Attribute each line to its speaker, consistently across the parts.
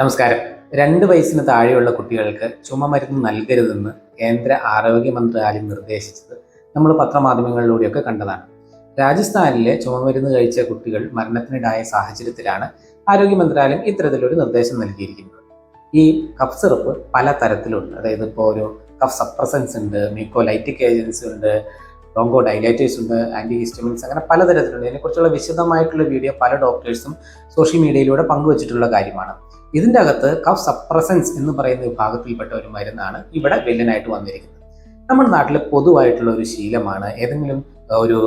Speaker 1: നമസ്കാരം. രണ്ട് വയസ്സിന് താഴെയുള്ള കുട്ടികൾക്ക് ചുമ മരുന്ന് നൽകരുതെന്ന് കേന്ദ്ര ആരോഗ്യ മന്ത്രാലയം നിർദ്ദേശിച്ചത് നമ്മൾ പത്രമാധ്യമങ്ങളിലൂടെയൊക്കെ കണ്ടതാണ്. രാജസ്ഥാനിലെ ചുമമരുന്ന് കഴിച്ച കുട്ടികൾ മരണത്തിനിടായ സാഹചര്യത്തിലാണ് ആരോഗ്യ മന്ത്രാലയം ഇത്തരത്തിലൊരു നിർദ്ദേശം നൽകിയിരിക്കുന്നത്. ഈ കഫ് സിറപ്പ് പല തരത്തിലുണ്ട് അതായത് ഇപ്പോൾ ഒരു കഫ് സപ്രസൻസ് ഉണ്ട് മീക്കോലൈറ്റിക് ഏജൻസി ഉണ്ട് ലോങ്കോ ഡൈലൈറ്റേഴ്സ് ഉണ്ട് ആന്റി ഹിസ്റ്റമിൻസ് അങ്ങനെ പലതരത്തിലുണ്ട്. ഇതിനെക്കുറിച്ചുള്ള വിശദമായിട്ടുള്ള വീഡിയോ പല ഡോക്ടേഴ്സും സോഷ്യൽ മീഡിയയിലൂടെ പങ്കുവച്ചിട്ടുള്ള കാര്യമാണ്. ഇതിന്റെ അകത്ത് കഫ് സപ്രസൻസ് എന്ന് പറയുന്ന വിഭാഗത്തിൽപ്പെട്ട ഒരു മരുന്നാണ് ഇവിടെ വില്ലനായിട്ട് വന്നിരിക്കുന്നത്. നമ്മുടെ നാട്ടിൽ പൊതുവായിട്ടുള്ള ഒരു ശീലമാണ് ഏതെങ്കിലും ഒരു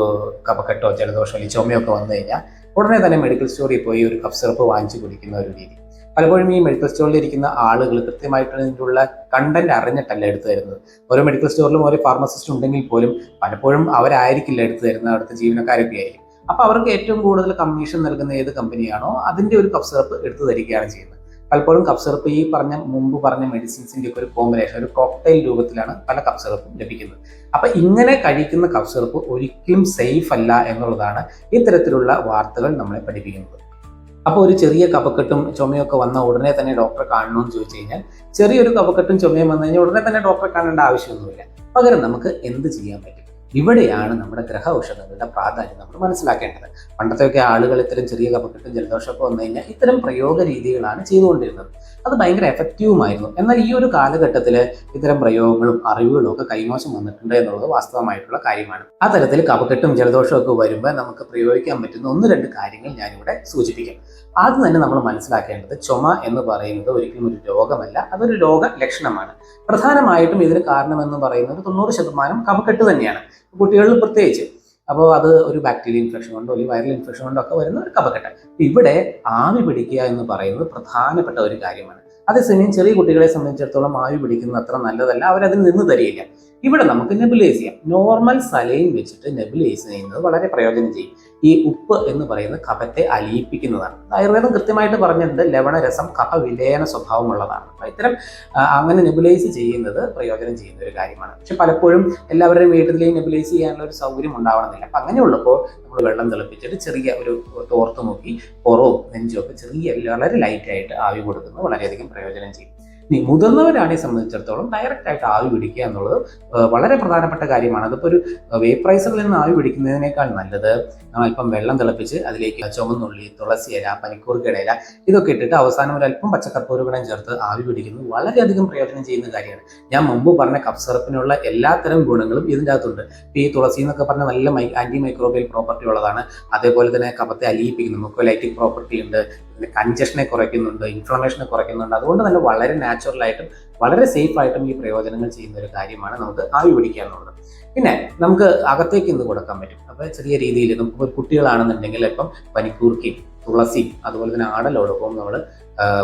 Speaker 1: കപക്കെട്ടോ ജലദോഷമോ അല്ലെങ്കിൽ ചുമയോ ഒക്കെ വന്നു കഴിഞ്ഞാൽ ഉടനെ തന്നെ മെഡിക്കൽ സ്റ്റോറിൽ പോയി ഒരു കഫ് സിറപ്പ് വാങ്ങിച്ചു കുടിക്കുന്ന ഒരു രീതി. പലപ്പോഴും ഈ മെഡിക്കൽ സ്റ്റോറിൽ ഇരിക്കുന്ന ആളുകൾ കൃത്യമായിട്ട് ഇതിനുള്ള കണ്ടന്റ് അറിഞ്ഞിട്ടല്ല എടുത്തു തരുന്നത്. ഓരോ മെഡിക്കൽ സ്റ്റോറിലും ഓരോ ഫാർമസിസ്റ്റ് ഉണ്ടെങ്കിൽ പോലും പലപ്പോഴും അവരായിരിക്കില്ല എടുത്തു തരുന്നത് അവിടുത്തെ ജീവനക്കാരൊക്കെ ആയിരിക്കും. അപ്പോൾ അവർക്ക് ഏറ്റവും കൂടുതൽ കമ്മീഷൻ നൽകുന്ന ഏത് കമ്പനിയാണോ അതിന്റെ ഒരു കഫ് സിറപ്പ് എടുത്തു തരികയാണ് ചെയ്യുന്നത്. പലപ്പോഴും കഫ് സിറപ്പ് ഈ പറഞ്ഞ മുമ്പ് പറഞ്ഞ മെഡിസിൻസിന്റെ ഒരു കോമ്പിനേഷൻ ഒരു കോക്ടൈൽ രൂപത്തിലാണ് പല കഫ് സിറപ്പും ലഭിക്കുന്നത്. അപ്പൊ ഇങ്ങനെ കഴിക്കുന്ന കഫ് സിറപ്പ് ഒരിക്കലും സേഫ് അല്ല എന്നുള്ളതാണ് ഇത്തരത്തിലുള്ള വാർത്തകൾ നമ്മളെ പഠിപ്പിക്കുന്നത്. അപ്പോൾ ഒരു ചെറിയ കഫക്കെട്ടും ചുമയൊക്കെ വന്ന ഉടനെ തന്നെ ഡോക്ടറെ കാണണമെന്ന് ചോദിച്ചു കഴിഞ്ഞാൽ ചെറിയൊരു കഫക്കെട്ടും ചുമയും വന്നു കഴിഞ്ഞാൽ ഉടനെ തന്നെ ഡോക്ടറെ കാണേണ്ട ആവശ്യമൊന്നുമില്ല. പകരം നമുക്ക് എന്ത് ചെയ്യാൻ പറ്റും? ഇവിടെയാണ് നമ്മുടെ ഗ്രഹ ഔഷധങ്ങളുടെ പ്രാധാന്യം നമ്മൾ മനസ്സിലാക്കേണ്ടത്. പണ്ടത്തെയൊക്കെ ആളുകൾ ഇത്തരം ചെറിയ കഫക്കെട്ടും ജലദോഷമൊക്കെ വന്നു കഴിഞ്ഞാൽ ഇത്തരം പ്രയോഗ രീതികളാണ് ചെയ്തുകൊണ്ടിരുന്നത്. അത് ഭയങ്കര എഫക്റ്റീവുമായിരുന്നു എന്നാൽ ഈ ഒരു കാലഘട്ടത്തിൽ ഇത്തരം പ്രയോഗങ്ങളും അറിവുകളും ഒക്കെ കൈമോശം വന്നിട്ടുണ്ട് എന്നുള്ളത് വാസ്തവമായിട്ടുള്ള കാര്യമാണ്. ആ തരത്തിൽ കഫക്കെട്ടും ജലദോഷവും ഒക്കെ വരുമ്പോൾ നമുക്ക് പ്രയോഗിക്കാൻ പറ്റുന്ന ഒന്ന് രണ്ട് കാര്യങ്ങൾ ഞാനിവിടെ സൂചിപ്പിക്കാം. ആദ്യം തന്നെ നമ്മൾ മനസ്സിലാക്കേണ്ടത് ചുമ എന്ന് പറയുന്നത് ഒരിക്കലും ഒരു രോഗമല്ല അതൊരു രോഗ ലക്ഷണമാണ്. പ്രധാനമായിട്ടും ഇതിന് കാരണമെന്ന് പറയുന്നത് തൊണ്ണൂറ് ശതമാനം കഫക്കെട്ട് തന്നെയാണ്. കുട്ടികളിൽ പ്രത്യേകിച്ച്. അപ്പോൾ അത് ഒരു ബാക്ടീരിയ ഇൻഫെക്ഷൻ കൊണ്ടോ അല്ലെങ്കിൽ വൈറൽ ഇൻഫെക്ഷൻ കൊണ്ടോ ഒക്കെ വരുന്ന ഒരു കഫക്കെട്ട് ഇവിടെ ആവി പിടിക്കുക എന്ന് പറയുന്നത് പ്രധാനപ്പെട്ട ഒരു കാര്യമാണ്. അതേസമയം ചെറിയ കുട്ടികളെ സംബന്ധിച്ചിടത്തോളം ആവി പിടിക്കുന്നത് അത്ര നല്ലതല്ല അവരതിൽ നിന്ന് തരികയില്ല ഇവിടെ നമുക്ക് നെബുലൈസ് ചെയ്യാം നോർമൽ സലൈൻ വെച്ചിട്ട് നെബുലൈസ് ചെയ്യുന്നത് വളരെ പ്രയോജനം ചെയ്യും. ഈ ഉപ്പ് എന്ന് പറയുന്ന കഫത്തെ അലിയിപ്പിക്കുന്നതാണ്. ആയുർവേദം കൃത്യമായിട്ട് പറഞ്ഞിട്ടുണ്ട് ലവണരസം കഫ വിലയന സ്വഭാവമുള്ളതാണ്. ഇത്തരം അങ്ങനെ നെബുലൈസ് ചെയ്യുന്നത് പ്രയോജനം ചെയ്യുന്ന ഒരു കാര്യമാണ്. പക്ഷെ പലപ്പോഴും എല്ലാവരുടെയും വീട്ടിലെയും നെബുലൈസ് ചെയ്യാനുള്ള ഒരു സൗകര്യം ഉണ്ടാവണമെന്നില്ല. അപ്പൊ അങ്ങനെയുള്ളപ്പോൾ നമ്മൾ വെള്ളം തിളപ്പിച്ചിട്ട് ചെറിയ ഒരു തോർത്ത് നോക്കി പുറവും നെഞ്ചും ഒക്കെ ചെറിയ വളരെ ലൈറ്റ് ആയിട്ട് ആവി കൊടുക്കുന്നത് വളരെയധികം പ്രയോജനം ചെയ്യും. ഇനി മുതിർന്നവരാണെ സംബന്ധിച്ചിടത്തോളം ഡയറക്റ്റ് ആയിട്ട് ആവി പിടിക്കുക എന്നുള്ളത് വളരെ പ്രധാനപ്പെട്ട കാര്യമാണ്. അതിപ്പോൾ ഒരു വേപ്രൈസറിൽ നിന്ന് ആവി പിടിക്കുന്നതിനേക്കാൾ നല്ലത് നമ്മൾ അല്പം വെള്ളം തിളപ്പിച്ച് അതിലേക്ക് ചുമന്നുള്ളി തുളസി ഇല പനിക്കൂർക്കയുടെ ഇല ഇതൊക്കെ ഇട്ടിട്ട് അവസാനം ഒരു അല്പം പച്ചക്കർപ്പൂരകൂടം ചേർത്ത് ആവി പിടിക്കുന്നത് വളരെയധികം പ്രയോജനം ചെയ്യുന്ന കാര്യമാണ്. ഞാൻ മുമ്പ് പറഞ്ഞ കഫ് സിറപ്പിനുള്ള എല്ലാത്തരം ഗുണങ്ങളും ഇതിന്റെ അകത്തുണ്ട്. ഈ തുളസി എന്നൊക്കെ പറഞ്ഞ നല്ല മൈ ആന്റി മൈക്രോബിയൽ പ്രോപ്പർട്ടി ഉള്ളതാണ്. അതേപോലെ തന്നെ കഫത്തെ അലിയിപ്പിക്കുന്നു. മുക്കോലൈറ്റിക് പ്രോപ്പർട്ടി ഉണ്ട്. പിന്നെ കൺജഷനെ കുറയ്ക്കുന്നുണ്ട് ഇൻഫ്ലമേഷനെ കുറയ്ക്കുന്നുണ്ട്. അതുകൊണ്ട് തന്നെ വളരെ നാച്ചുറൽ ആയിട്ടും വളരെ സേഫ് ആയിട്ടും ഈ പ്രയോജനങ്ങൾ ചെയ്യുന്ന ഒരു കാര്യമാണ് നമുക്ക് ആവി പിടിക്കുക എന്നുള്ളത് പിന്നെ നമുക്ക് അകത്തേക്ക് ഇന്ന് കൊടുക്കാൻ പറ്റും. അപ്പോൾ ചെറിയ രീതിയിൽ നമുക്ക് കുട്ടികളാണെന്നുണ്ടെങ്കിൽ ഇപ്പം പനിക്കൂർക്കയും തുളസി അതുപോലെ തന്നെ ആടലോടൊപ്പം നമ്മൾ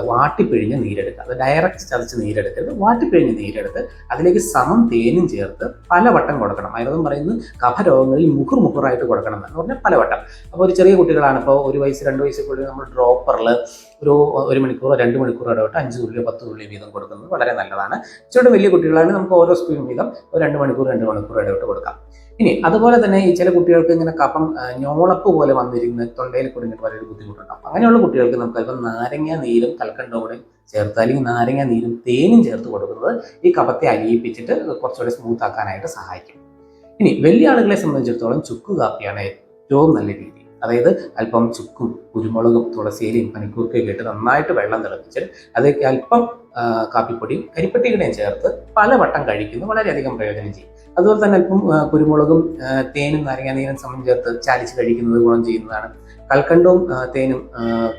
Speaker 1: വാട്ടിപ്പിഴിഞ്ഞ് നീരെടുക്കുക. അത് ഡയറക്റ്റ് ചതച്ച് നീരെടുക്കരുത്. വാട്ടിപ്പിഴിഞ്ഞ് നീരെടുത്ത് അതിലേക്ക് സമം തേനും ചേർത്ത് പലവട്ടം കൊടുക്കണം. ആയുർവേദം പറയുന്നത് കഫരോഗങ്ങളിൽ മുഖർ മുഖറായിട്ട് കൊടുക്കണം എന്ന് പറഞ്ഞാൽ പലവട്ടം. അപ്പോൾ ഒരു ചെറിയ കുട്ടികളാണ്. ഇപ്പോൾ ഒരു വയസ്സ് രണ്ട് വയസ്സൊക്കെ നമ്മൾ ഡ്രോപ്പറിൽ ഒരു ഒരു മണിക്കൂറോ രണ്ട് മണിക്കൂറോ ഇടവിട്ട് അഞ്ച് തുള്ളിയോ പത്ത് തുള്ളിയോ വീതം കൊടുക്കുന്നത് വളരെ നല്ലതാണ്. ഇച്ചിരി വലിയ കുട്ടികളാണെങ്കിൽ നമുക്ക് ഓരോ സ്പൂൺ വീതം ഒരു രണ്ട് മണിക്കൂർ രണ്ട് മണിക്കൂർ ഇടവിട്ട് കൊടുക്കാം. ഇനി അതുപോലെ തന്നെ ഈ ചില കുട്ടികൾക്ക് ഇങ്ങനെ ആ, ഞോളപ്പ് പോലെ വന്നിരുന്ന് തൊണ്ടയിൽ കുടുങ്ങിയിട്ട് വളരെ ബുദ്ധിമുട്ടുണ്ടാവും അങ്ങനെയുള്ള കുട്ടികൾക്ക് നമുക്ക് അല്പം നാരങ്ങ നീരും കൽക്കണ്ടവും ചേർത്ത് അല്ലെങ്കിൽ നാരങ്ങ നീരും തേനും ചേർത്ത് കൊടുക്കുന്നത് ഈ കപ്പത്തെ അലിയിപ്പിച്ചിട്ട് കുറച്ചുകൂടെ സ്മൂത്ത് ആക്കാനായിട്ട് സഹായിക്കും. ഇനി വലിയ ആളുകളെ സംബന്ധിച്ചിടത്തോളം ചുക്ക് കാപ്പിയാണ് ഏറ്റവും നല്ല രീതി. അതായത് അല്പം ചുക്കും കുരുമുളകും തുളസിയിലയും പനിക്കൂർക്കയും കേട്ട് നന്നായിട്ട് വെള്ളം തിളപ്പിച്ച് അതിലേക്ക് അല്പം കാപ്പിപ്പൊടിയും കരിപ്പട്ടിയുടെയും ചേർത്ത് പലവട്ടം കഴിക്കുന്നത് വളരെയധികം പ്രയോജനം ചെയ്യും. അതുപോലെ തന്നെ അല്പം കുരുമുളകും തേനും നാരങ്ങ നീരും സമം ചേർത്ത് ചാലിച്ച് കഴിക്കുന്നത് ഗുണം ചെയ്യുന്നതാണ്. കൽക്കണ്ടവും തേനും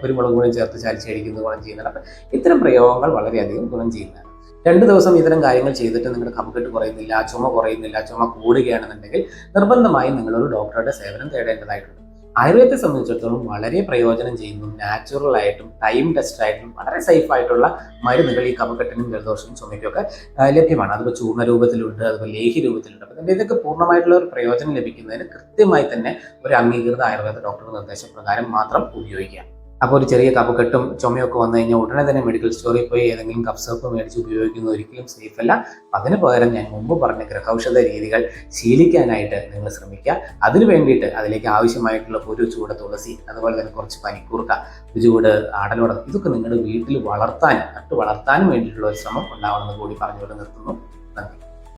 Speaker 1: കുരുമുളകും കൂടെ ചേർത്ത് ചാലിച്ച് കഴിക്കുന്നത് ഗുണം ചെയ്യുന്നതാണ്. ഇത്തരം പ്രയോഗങ്ങൾ വളരെയധികം ഗുണം ചെയ്യുന്നതാണ്. രണ്ട് ദിവസം ഇത്തരം കാര്യങ്ങൾ ചെയ്തിട്ട് നിങ്ങളുടെ കഫക്കെട്ട് കുറയുന്നില്ല ചുമ കുറയുന്നില്ല ചുമ കൂടുകയാണെന്നുണ്ടെങ്കിൽ നിർബന്ധമായും നിങ്ങളൊരു ഡോക്ടറുടെ സേവനം തേടേണ്ടതായിട്ടുണ്ട്. ആയുർവേദത്തെ സംബന്ധിച്ചിടത്തോളം വളരെ പ്രയോജനം ചെയ്യുന്നു. നാച്ചുറൽ ആയിട്ടും ടൈം ടെസ്റ്റ് ആയിട്ടും വളരെ സേഫ് ആയിട്ടുള്ള മരുന്നുകൾ ഈ കഫക്കെട്ടിനും ജലദോഷവും ചുമയ്ക്കും ഒക്കെ ആ, ലഭ്യമാണ്. അതിപ്പോൾ ചൂർണ രൂപത്തിലുണ്ട് അതുപോലെ ലേഹി രൂപത്തിലുണ്ട്. അപ്പം ഇതൊക്കെ പൂർണമായിട്ടുള്ള ഒരു പ്രയോജനം ലഭിക്കുന്നതിന് കൃത്യമായി തന്നെ ഒരു അംഗീകൃത ആയുർവേദ ഡോക്ടറുടെ നിർദ്ദേശപ്രകാരം മാത്രം ഉപയോഗിക്കുക. അപ്പോൾ ഒരു ചെറിയ കഫക്കെട്ടും ചുമയൊക്കെ വന്നു കഴിഞ്ഞാൽ ഉടനെ തന്നെ മെഡിക്കൽ സ്റ്റോറിൽ പോയി ഏതെങ്കിലും കപ്പ് സോപ്പ് മേടിച്ച് ഉപയോഗിക്കുന്നത് ഒരിക്കലും സേഫ് അല്ല. അതിന് പകരം ഞാൻ മുമ്പ് പറഞ്ഞ ഗൃഹൌഷധ രീതികൾ ശീലിക്കാനായിട്ട് നിങ്ങൾ ശ്രമിക്കുക. അതിന് വേണ്ടിയിട്ട് അതിലേക്ക് ആവശ്യമായിട്ടുള്ള ഒരു ചൂട് തുളസി അതുപോലെ തന്നെ കുറച്ച് പനിക്കൂർക്ക ഒരു ചൂട് ആടലോടം ഇതൊക്കെ നിങ്ങളുടെ വീട്ടിൽ വളർത്താൻ നട്ട് വളർത്താനും വേണ്ടിയിട്ടുള്ള ഒരു ശ്രമം ഉണ്ടാവണമെന്ന് കൂടി പറഞ്ഞുകൊണ്ട് നിർത്തുന്നു. നന്ദി.